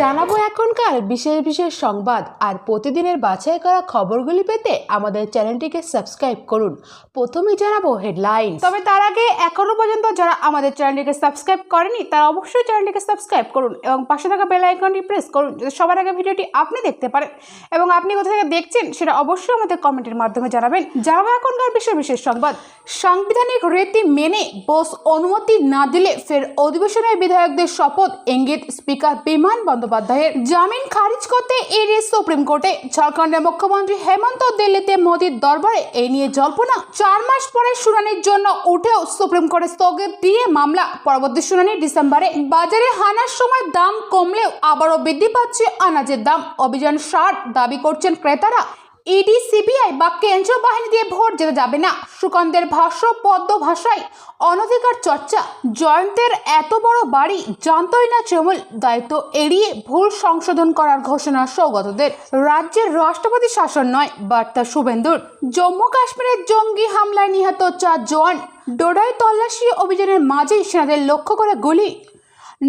জানাব এখনকার বিশেষ বিশেষ সংবাদ আর প্রতিদিনের বাছাই করা খবরগুলি পেতে আমাদের চ্যানেলটিকে সাবস্ক্রাইব করুন। প্রথমেই জানাব হেডলাইন তবে তার আগে এখনও পর্যন্ত যারা আমাদের চ্যানেলটিকে সাবস্ক্রাইব করেনি, তারা অবশ্যই চ্যানেলটিকে সাবস্ক্রাইব করুন এবং পাশে থাকা বেল আইকনটি প্রেস করুন যাতে সবার আগে ভিডিওটি আপনি দেখতে পারেন। এবং আপনি কোথা থেকে দেখছেন সেটা অবশ্যই আমাদের কমেন্টের মাধ্যমে জানাবেন। জানাব এখনকার বিশেষ বিশেষ সংবাদ। সাংবিধানিক রীতি মেনে বোস অনুমতি না দিলে ফের অধিবেশনের বিধায়কদের শপথ, ইঙ্গিত, স্পিকার, বিমান বন্দ্যোপাধ্যায়ের জামিন খারিজ করতে এড়িয়ে সুপ্রিম কোর্টে। ঝাড়খণ্ডের মুখ্যমন্ত্রী হেমন্ত দিল্লিতে মোদীর দরবারে এই নিয়ে জল্পনা। চার মাস পরে শুনানির জন্য উঠেও সুপ্রিম কোর্টে স্থগিত দিয়ে মামলা। পরবর্তী শুনানি ডিসেম্বরে। বাজারে হানার সময় দাম কমলেও আবারও বৃদ্ধি পাচ্ছে আনাজের দাম। অভিযান সার দাবি করছেন ক্রেতারা। ইডি সিবিআই বা কেন্দ্রীয় বাহিনী দিয়ে ভোট যেতে যাবে না। সুকান্তের ভাষ্য, পদ্ম ভাষায় অনধিকার চর্চা, জয়ন্তের এত বড় বাড়ি জানতই না তৃণমূল দায়িত্ব এড়িয়ে ভুল সংশোধন করার ঘোষণা সৌগতদের। রাজ্যের রাষ্ট্রপতি শাসন নয়, বার্তা শুভেন্দুর। জম্মু কাশ্মীরের জঙ্গি হামলায় নিহত চার জওয়ান। ডোডায় তল্লাশি অভিযানের মাঝেই সেনাদের লক্ষ্য করে গুলি।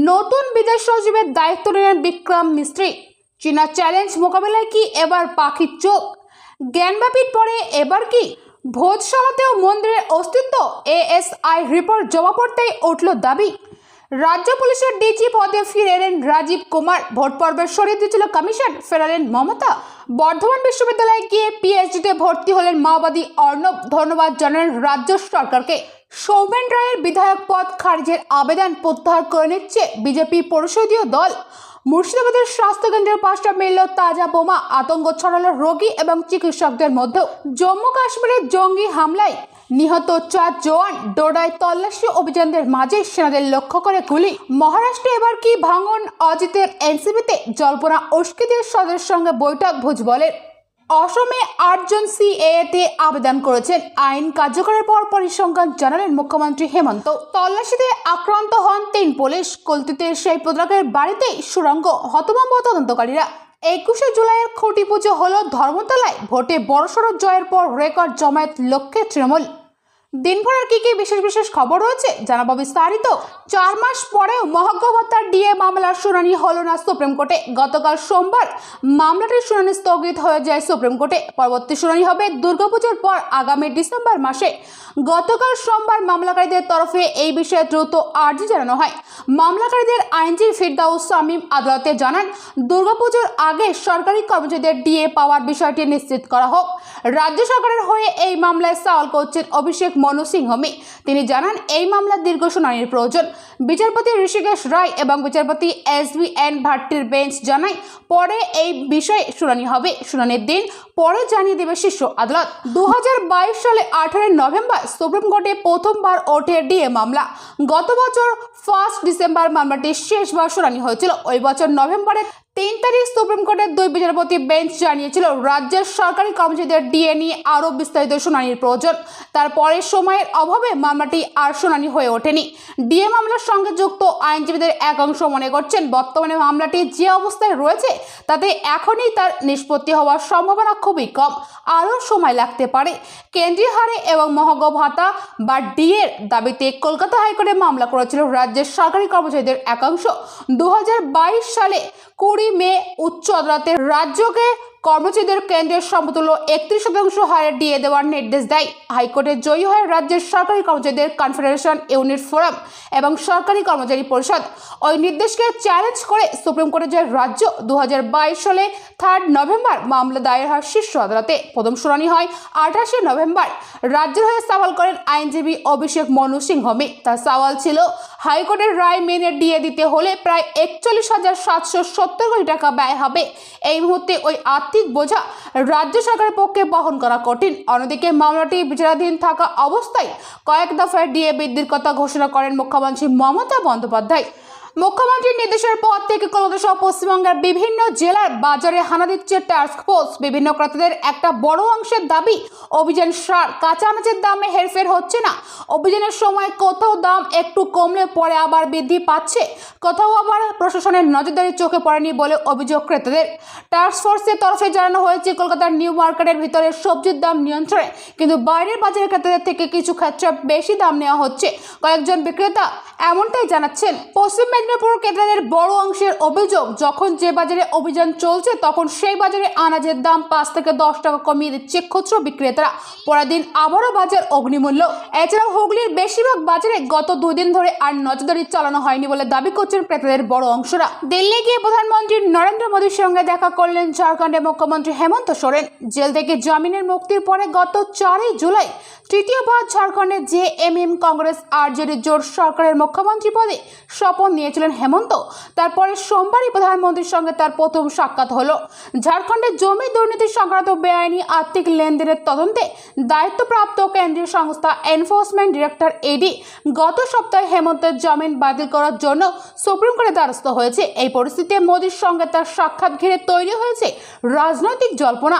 নতুন বিদেশ সচিবের দায়িত্ব নিলেন বিক্রম মিস্ত্রি। চীনা চ্যালেঞ্জ মোকাবেলায় কি এবার পাখির চোখ? জ্ঞানব্যাপীর পরে এবার কি? ভোজ ভোজসভাতেও মন্দিরের অস্তিত্ব এএসআই রিপোর্ট জমা পড়তেই উঠল দাবি। রাজ্য পুলিশের ডিজি পদে ফিরে এলেন রাজীব কুমার। ভোট পর্বের সরিয়ে দিয়েছিল কমিশন, ফেরালেন মমতা। বর্ধমান বিশ্ববিদ্যালয়ে গিয়ে পিএইচডিতে ভর্তি হলেন মাওবাদী অর্ণব। ধন্যবাদ জানালেন রাজ্য সরকারকে। সৌমেন রায়ের বিধায়ক পদ খারিজের আবেদন প্রত্যাহার করে নিচ্ছে বিজেপি পরিষদীয় দল। মুর্শিদাবাদের স্বাস্থ্যকেন্দ্রের পাঁচটা মিলল তাজা বোমা, আতঙ্ক ছড়ালো রোগী এবং চিকিৎসকদের মধ্যেও জম্মু কাশ্মীরের জঙ্গি হামলায় নিহত চার জওয়ান ডোডায় তল্লাশি অভিযানদের মাঝে সেনাদের লক্ষ্য করে গুলি। মহারাষ্ট্রে এবার কি ভাঙন, অজিতের এনসিবিতে জল্পনা, উস্কিদের সদস্যের সঙ্গে বৈঠক, ভুজবলের। অসমে আটজন সিএতে আবেদন করেছেন। আইন কার্যকরের পর পরিসংখ্যান জানালেন মুখ্যমন্ত্রী হেমন্ত। তল্লাশিতে আক্রান্ত হন তিন পুলিশ। কলতিতে সেই প্রদ্রাকের বাড়িতেই সুরঙ্গ হতভম্ব তদন্তকারীরা। একুশে জুলাইয়ের খুঁটি পুজো হল ধর্মতলায়। ভোটে বড়সড় জয়ের পর রেকর্ড জমায়েত লক্ষ্যে তৃণমূল। দিনভরের কি কি বিশেষ বিশেষ খবর রয়েছে জানাব বিস্তারিত। চার মাস পরেও মহজ্ঞ ভাতার ডিএ মামলার শুনানি হলো না সুপ্রিম কোর্টে। গতকাল সোমবার মামলাটির শুনানি স্থগিত হয়ে যায় সুপ্রিম কোর্টে। পরবর্তী শুনানি হবে দুর্গাপুজোর পর আগামী ডিসেম্বর মাসে। গতকাল সোমবার মামলাকারীদের তরফে এই বিষয়ে দ্রুত আর্জি জানানো হয়। মামলাকারীদের আইনজীবী ফিরদাউস শামীম আদালতে জানান, দুর্গাপুজোর আগে সরকারি কর্মচারীদের ডিএ পাওয়ার বিষয়টি নিশ্চিত করা হোক। রাজ্য সরকারের হয়ে এই মামলায় সওয়াল করছেন অভিষেক মনু সিংহমি তিনি জানান, এই মামলার দীর্ঘ শুনানির প্রয়োজন। বিচারপতি ঋষিকেশ রায় এবং বিচারপতি এস বি এন ভাট্টির বেঞ্চ জানায়, পরে এই বিষয়ে শুনানি হবে। শুনানির দিন পরে জানিয়ে দেবে শীর্ষ আদালত। দু হাজার বাইশ সালে আঠারোই নভেম্বর সুপ্রিম কোর্টে প্রথমবার ওঠে ডিএ মামলা। গত বছর ফার্স্ট ডিসেম্বর মামলাটি শেষবার শুনানি হয়েছিল। ওই বছর নভেম্বরে তিন তারিখ সুপ্রিম কোর্টের দুই বিচারপতি বেঞ্চ জানিয়েছিল, রাজ্যের সরকারি কর্মচারীদের ডিএ নিয়ে আরও বিস্তারিত শুনানির প্রয়োজন। তারপরে সময়ের অভাবে মামলাটি আর শুনানি হয়ে ওঠেনি। ডিএ মামলার সঙ্গে যুক্ত আইনজীবীদের এক অংশ মনে করছেন, বর্তমানে মামলাটি যে অবস্থায় রয়েছে, তাতে এখনই তার নিষ্পত্তি হওয়ার সম্ভাবনা খুবই কম। আরও সময় লাগতে পারে। কেন্দ্রীয় হারে এবং মহজ্ঞ ভাতা বা ডিএর দাবিতে কলকাতা হাইকোর্টে মামলা করেছিল রাজ্যের সরকারি কর্মচারীদের একাংশ দু হাজার বাইশ সালে কুড়ি মে উচ্চ আদালতে রাজ্যকে কর্মচারীদের কেন্দ্রের সমতুল্য একত্রিশ শতাংশ হারে দিয়ে দেওয়ার নির্দেশ দেয়। হাইকোর্টে জয়ী হয় রাজ্যের সরকারি কর্মচারীদের কনফেডারেশন ইউনিট ফোরাম এবং সরকারি কর্মচারী পরিষদ। ওই নির্দেশকে চ্যালেঞ্জ করে সুপ্রিম কোর্টে যায় রাজ্য। দু হাজার বাইশ সালে থার্ড নভেম্বর মামলা দায়ের হয় শীর্ষ আদালতে। প্রথম শুনানি হয় আঠাশে নভেম্বর। রাজ্যের হয়ে সওয়াল করেন আইনজীবী অভিষেক মনু সিংহমি। তার সওয়াল ছিল, হাইকোর্টের রায় মেনে দিয়ে দিতে হলে প্রায় একচল্লিশ হাজার সাতশো সত্তর কোটি টাকা ব্যয় হবে। এই মুহূর্তে ওই আর্থিক বোঝা রাজ্য সরকারের পক্ষে বহন করা কঠিন। অন্যদিকে মামলাটি বিচারাধীন থাকা অবস্থায় কয়েক দফায় ডিএ বৃদ্ধির কথা ঘোষণা করেন মুখ্যমন্ত্রী মমতা বন্দ্যোপাধ্যায়। মুখ্যমন্ত্রীর নির্দেশের পর থেকে কলকাতা সহ পশ্চিমবঙ্গের বিভিন্ন জেলার বাজারে হানা দিচ্ছে টাস্ক ফোর্স বিভিন্ন ক্রেতাদের একটা বড় অংশের দাবি, অভিযান সার কাঁচা আনাজের দামে হেরফের হচ্ছে না। অভিযানের সময় কোথাও দাম একটু কমলে পরে আবার বৃদ্ধি পাচ্ছে। কোথাও আবার প্রশাসনের নজরদারি চোখে পড়েনি বলে অভিযোগ ক্রেতাদের। টাস্ক ফোর্সের তরফে জানানো হয়েছে, কলকাতার নিউ মার্কেটের ভিতরে সবজির দাম নিয়ন্ত্রণে, কিন্তু বাইরের বাজারের ক্রেতাদের থেকে কিছু ক্ষেত্রে বেশি দাম নেওয়া হচ্ছে। কয়েকজন বিক্রেতা এমনটাই জানাচ্ছেন। পশ্চিম মেদিনীপুর ক্রেতাদের বড় অংশের অভিযোগ, যখন যে বাজারে অভিযান চলছে, তখন সেই বাজারে আনাজের দাম পাঁচ থেকে দশ টাকা কমিয়ে দিচ্ছে খুচরো বিক্রেতারা। পরের দিন আবারও বাজার অগ্নিমূল্য। এছাড়াও হুগলির বেশিরভাগ বাজারে গত দুই দিন ধরে আর নজরদারি চালানো হয়নি বলে দাবি করছেন ক্রেতাদের বড় অংশরা। দিল্লি গিয়ে প্রধানমন্ত্রী নরেন্দ্র মোদীর সঙ্গে দেখা করলেন ঝাড়খণ্ডের মুখ্যমন্ত্রী হেমন্ত সোরেন। জেল থেকে জামিনের মুক্তির পরে গত চারই জুলাই তৃতীয়বার ঝাড়খণ্ডে J M M Congress RJD জোট সরকারের মুখ্যমন্ত্রী পদে শপথ নিয়েছিলেন হেমন্ত। তারপরে সোমবারই প্রধানমন্ত্রীর সঙ্গে তার প্রথম সাক্ষাৎ হলো। ঝাড়খণ্ডের জমি দুর্নীতি সংক্রান্ত বেআইনি আর্থিক লেনদেনের তদন্তে দায়িত্বপ্রাপ্ত কেন্দ্রীয় সংস্থা এনফোর্সমেন্ট ডিরেক্টর এডি গত সপ্তাহে হেমন্তের জামিন বাতিল করার জন্য সুপ্রিম কোর্টে দ্বারস্থ হয়েছে। এই পরিস্থিতিতে মোদীর সঙ্গে তার সাক্ষাৎ ঘিরে তৈরি হয়েছে রাজনৈতিক জল্পনা।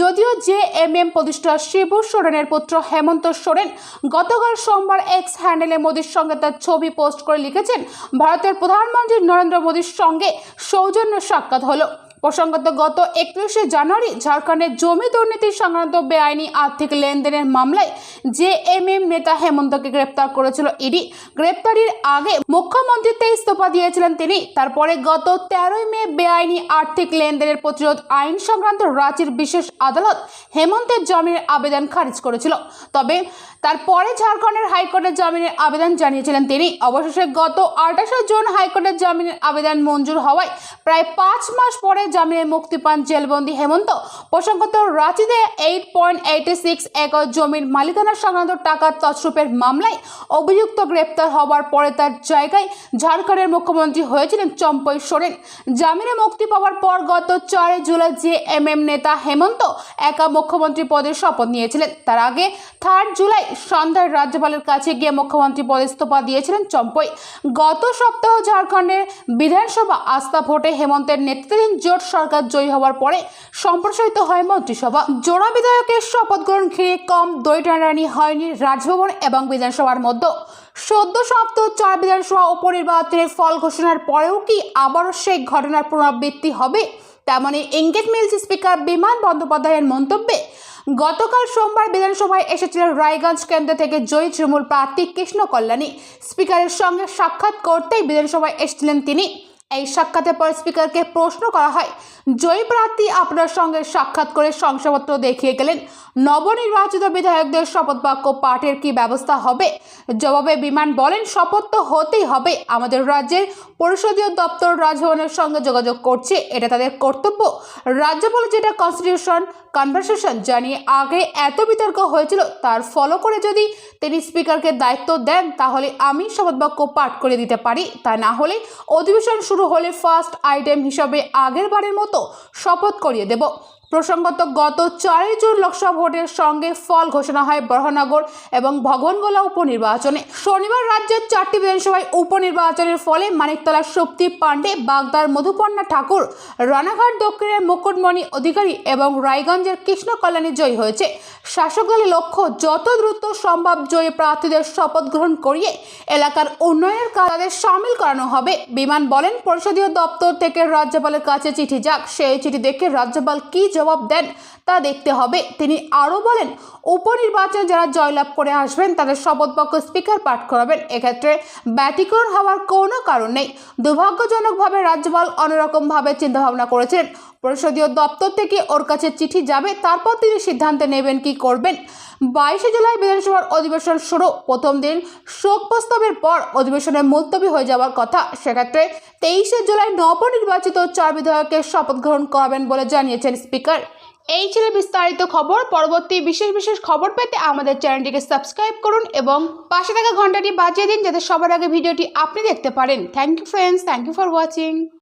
যদিও জে এম এম প্রতিষ্ঠা শিবু সোরেনের পুত্র হেমন্ত সোরেন গতকাল সোমবার এক্স হ্যান্ডেলে মোদীর সঙ্গে তার ছবি পোস্ট করে লিখেছেন, ভারতের প্রধানমন্ত্রী নরেন্দ্র মোদীর সঙ্গে সৌজন্য সাক্ষাৎ হলো। প্রসঙ্গত, গত একত্রিশে জানুয়ারি ঝাড়খণ্ডের জমি দুর্নীতি সংক্রান্ত বেআইনি আর্থিক লেনদেনের মামলায় জে এম এম নেতা হেমন্তকে গ্রেপ্তার করেছিল ইডি। গ্রেপ্তারির আগে মুখ্যমন্ত্রীতে ইস্তফা দিয়েছিলেন তিনি। তারপরে গত তেরোই মে বেআইনি আর্থিক লেনদেনের প্রতিরোধ আইন সংক্রান্ত রাঁচির বিশেষ আদালত হেমন্তের জামিনের আবেদন খারিজ করেছিল। তবে তারপরে ঝাড়খণ্ডের হাইকোর্টের জামিনের আবেদন জানিয়েছিলেন তিনি। অবশেষে গত আঠাশে জুন হাইকোর্টের জামিনের আবেদন মঞ্জুর হওয়ায় প্রায় পাঁচ মাস পরে জামিনে মুক্তি পান জেলবন্দি হেমন্ত। প্রসঙ্গত, রাঁচিতে eight point eighty six acre জমির মালিকানা সংক্রান্ত টাকার তছরূপের মামলায় অভিযুক্ত গ্রেপ্তার হওয়ার পরে তার জায়গায় ঝাড়খণ্ডের মুখ্যমন্ত্রী হয়েছিলেন চম্পই সোরেন। জামিনে মুক্তি পাওয়ার পর গত চারই জুলাই জে এম এম নেতা হেমন্ত একা মুখ্যমন্ত্রী পদে শপথ নিয়েছিলেন। তার আগে থার্ড জুলাই সন্ধ্যায় রাজ্যপালের কাছে গিয়ে মুখ্যমন্ত্রী পদে ইস্তফা দিয়েছিলেন চম্পই। গত সপ্তাহ ঝাড়খণ্ডের বিধানসভা আস্থা ভোটে হেমন্তের নেতৃত্বাধীন জোট সরকার জয়ী হওয়ার পরে সম্প্রসারিত হয় মন্ত্রিসভা। জোড়া বিধায়কের শপথ গ্রহণ ঘিরে কম দই হয়নি রাজভবন এবং বিধানসভার মধ্যে। সদ্য সমাপ্ত চার বিধানসভা উপনির্বাচনের ফল ঘোষণার পরেও কি আবারও সেই ঘটনার পুনরাবৃত্তি হবে? তেমনই এঙ্গেজ মিলছে স্পিকার বিমান বন্দ্যোপাধ্যায়ের মন্তব্যে, গতকাল সোমবার বিধানসভায় এসেছিলেন রায়গঞ্জ কেন্দ্র থেকে জয়ী তৃণমূল প্রার্থী কৃষ্ণ কল্যাণী স্পিকারের সঙ্গে সাক্ষাৎ করতেই বিধানসভায় এসেছিলেন তিনি। এই সাক্ষাতের পর স্পিকারকে প্রশ্ন করা হয়, জয়ী প্রার্থী আপনার সঙ্গে সাক্ষাৎ করে শংসাপত্র দেখিয়ে গেলেন। নবনির্বাচিত বিধায়কদের শপথ বাক্য পাঠের কি ব্যবস্থা হবে? জবাবে বিমান বলেন, শপথ তো হতেই হবে। আমাদের রাজ্যের পরিষদীয় দপ্তর রাজভবনের সঙ্গে যোগাযোগ করছে। এটা তাদের কর্তব্য। রাজ্যপাল যেটা কনস্টিটিউশন কনভারসেশন জানিয়ে আগে এত বিতর্ক হয়েছিল, তার ফলো করে যদি তিনি স্পিকারকে দায়িত্ব দেন, তাহলে আমি শপথ বাক্য পাঠ করে দিতে পারি। তা না হলে অধিবেশন শুরু হলে ফার্স্ট আইটেম হিসাবে আগের বারের মতো শপথ করিয়ে দেব। প্রসঙ্গত, গত চারই জুন লোকসভা ভোটের সঙ্গে ফল ঘোষণা হয় বরহনগর এবং ভগবানগোলা উপনির্বাচনে। শনিবার রাজ্যের চারটি বিধানসভায় উপনির্বাচনের ফলে মানিকতলার শক্তি পাণ্ডে, বাগদার মধুপর্ণা ঠাকুর, রানাঘাট দক্ষিণের মুকুটমণি অধিকারী এবং রায়গঞ্জের কৃষ্ণ কল্যাণী জয়ী হয়েছে। শাসক দলের লক্ষ্য, যত দ্রুত সম্ভব জয়ী প্রার্থীদের শপথ গ্রহণ করিয়ে এলাকার উন্নয়নের কাজ তাদের সামিল করানো হবে। বিমান বলেন, পরিষদীয় দপ্তর থেকে রাজ্যপালের কাছে চিঠি যাক। সেই চিঠি দেখে রাজ্যপাল কি জবাব দেন, তা দেখতে হবে। তিনি আরও বলেন, উপনির্বাচনে যারা জয়লাভ করে আসবেন, তাদের শপথবাক্য স্পিকার পাঠ করাবেন। এক্ষেত্রে ব্যতিক্রম হওয়ার কোনো কারণ নেই। দুর্ভাগ্যজনকভাবে রাজ্যপাল অন্যরকমভাবে চিন্তাভাবনা করেছিলেন পরিষদীয় দপ্তর থেকে ওর কাছে চিঠি যাবে, তারপর তিনি সিদ্ধান্ত নেবেন কি করবেন। বাইশে জুলাই বিধানসভার অধিবেশন শুরু, প্রথম দিন শোক প্রস্তাবের পর অধিবেশনের মুলতবি হয়ে যাওয়ার কথা। সেক্ষেত্রে তেইশে জুলাই নবনির্বাচিত চার বিধায়কের শপথ গ্রহণ করাবেন বলে জানিয়েছেন স্পিকার। এই ছিল বিস্তারিত খবর। পরবর্তী বিশেষ বিশেষ খবর পেতে আমাদের চ্যানেলটিকে সাবস্ক্রাইব করুন এবং পাশে থাকা ঘন্টাটি বাজিয়ে দিন, যাতে সবার আগে ভিডিওটি আপনি দেখতে পারেন। Thank you friends thank you for watching